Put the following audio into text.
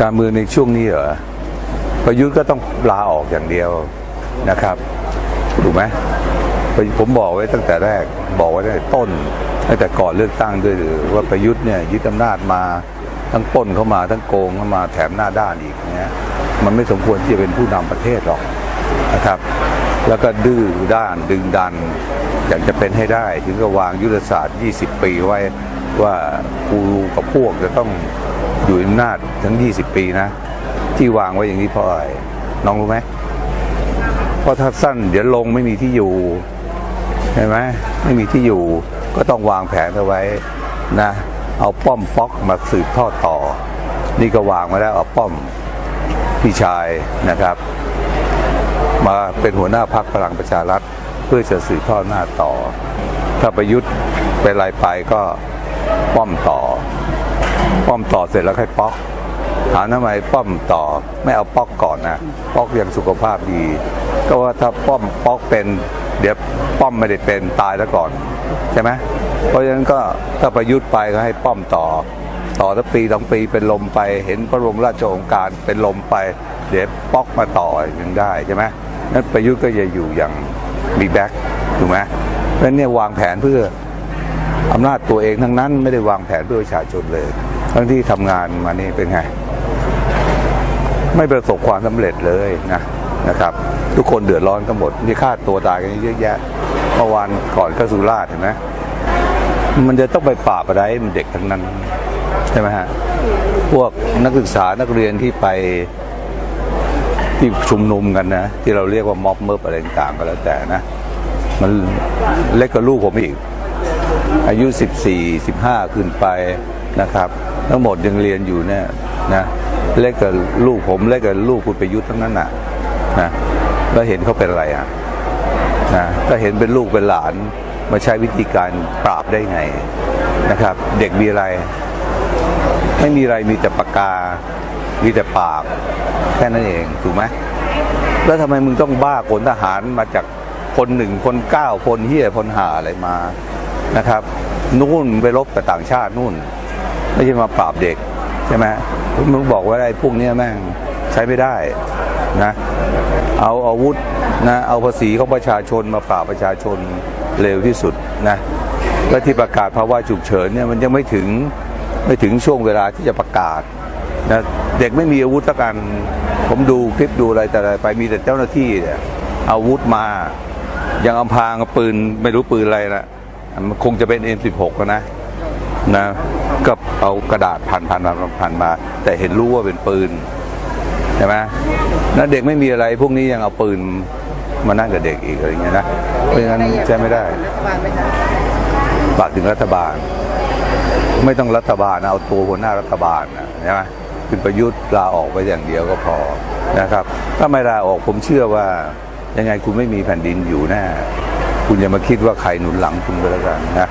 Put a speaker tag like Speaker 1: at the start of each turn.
Speaker 1: การเมืองในช่วงนี้เหรอประยุทธ์ก็ต้องลาออกอย่างเดียวนะครับถูกไหมผมบอกไว้ตั้งแต่แรกบอกไว้ตั้งแต่ต้นตั้งแต่ก่อนเลือกตั้งด้วยหรือว่าประยุทธ์เนี่ยยึดอำนาจมาทั้งปล้นเข้ามาทั้งโกงเข้ามาแถมหน้าด้านอีกเนี่ยมันไม่สมควรที่จะเป็นผู้นำประเทศหรอกนะครับ แล้วก็ดื้อด้านดึงดัน อยากจะเป็นให้ได้ ถึงก็วางยุทธศาสตร์ 20 ปีไว้ว่ากูกับพวกจะต้อง อยู่อำนาจทั้ง 20 ปีนะ ที่วางไว้อย่างนี้เพราะอะไรน้องรู้ไหมเพราะถ้าสั้นเดี๋ยวลงไม่มีที่อยู่ใช่ไหมไม่มีที่อยู่ก็ต้องวางแผนเอาไว้นะเอาป้อมป๊อกมาสืบทอดต่อ นี่ก็วางมาแล้วเอาป้อมพี่ชายนะครับ มาเป็นหัวหน้าพักพลังประชารัฐ เพื่อจะสืบทอดหน้าต่อ ถ้าประยุทธ์เป็นไรไปก็ป้อมต่อ ป้อมต่อเสร็จแล้วค่อยป๊อกถามทำไมป้อมต่อไม่เอาป๊อกก่อนนะป๊อกยังสุขภาพดี ก็ว่าถ้าป้อมป๊อกเป็น เดี๋ยวป้อมไม่ได้เป็นตายแล้วก่อนใช่ไหมเพราะฉะนั้นก็ถ้าประยุทธ์ไปก็ให้ป้อมต่อ ต่อสักปีสองปีเป็นลมไปเห็นพระบรมราชโองการเป็นลมไป เดี๋ยวป๊อกมาต่อยังได้ใช่ไหมนั้นประยุทธ์ก็จะอยู่อย่างมีแบ็คถูกไหมเพราะฉะนั้นเนี่ยวางแผนเพื่ออำนาจตัวเองทั้งนั้นไม่ได้วางแผนเพื่อประชาชนเลย ทั้งที่ทำงานมานี่เป็นไง ไม่ประสบความสำเร็จเลยนะนะครับ ทุกคนเดือดร้อนกันหมดมีฆ่าตัวตายกันเยอะแยะเมื่อวานก่อนก็สุราษฎร์เห็นไหมมันจะต้องไปปราอะไรมันเด็กทั้งนั้นใช่ไหมฮะพวกนักศึกษานักเรียนที่ไปที่ชุมนุมกันนะ ที่เราเรียกว่าม็อบเมิร์อะไรต่างก็แล้วแต่นะ มันเล็กกว่าลูกผมอีก อายุ 14 15 ขึ้นไปนะครับ ทั้งหมดยังเรียนอยู่เนี่ยนะเล็กกับลูกผมเล็กกับลูกคุณประยุทธ์ทั้งนั้นน่ะนะแล้วเห็นเขาเป็นอะไรอะนะก็เห็นเป็นลูกเป็นหลานมาใช้วิธีการปราบได้ไงนะครับ เด็กมีอะไร ไม่มีอะไรมีแต่ปากกา มีแต่ปากแค่นั้นเองถูกไหมแล้วทำไมมึงต้องบ้าขนทหารมาจากคนหนึ่งคนเก้าคนเฮียคนหาอะไรมานะครับ นู่นไปรบกับต่างชาตินู่น ไม่ใช่มาปราบเด็กใช่ไหมมึงบอกว่าไอ้พวกนี้แม่งใช้ไม่ได้นะเอาอาวุธนะเอาภาษีของประชาชนมาปราบประชาชนเร็วที่สุดนะและที่ประกาศภาวะฉุกเฉินเนี่ยมันยังไม่ถึงไม่ถึงช่วงเวลาที่จะประกาศนะเด็กไม่มีอาวุธสักกันผมดูคลิปดูอะไรแต่อะไรไปมีแต่เจ้าหน้าที่เนี่ยอาวุธมายังอำพรางปืนไม่รู้ปืนอะไรนะมันคงจะเป็น M16 นะ นะก็เอากระดาษพันพันพันพันมา แต่เห็นรู้ว่าเป็นปืนใช่ไหมแล้วเด็กไม่มีอะไรพวกนี้ยังเอาปืนมานั่งกับเด็กอีกอะไรเงี้ยนะเพราะฉะนั้นใช้ไม่ได้ฝากถึงรัฐบาล ไม่ต้องรัฐบาลนะเอาตัวหัวหน้ารัฐบาลนะใช่ไหมคุณประยุทธ์ลาออกไปอย่างเดียวก็พอนะครับ ถ้าไม่ลาออกผมเชื่อว่ายังไงคุณไม่มีแผ่นดินอยู่แน่คุณอย่ามาคิดว่าใครหนุนหลังคุณก็แล้วกันนะ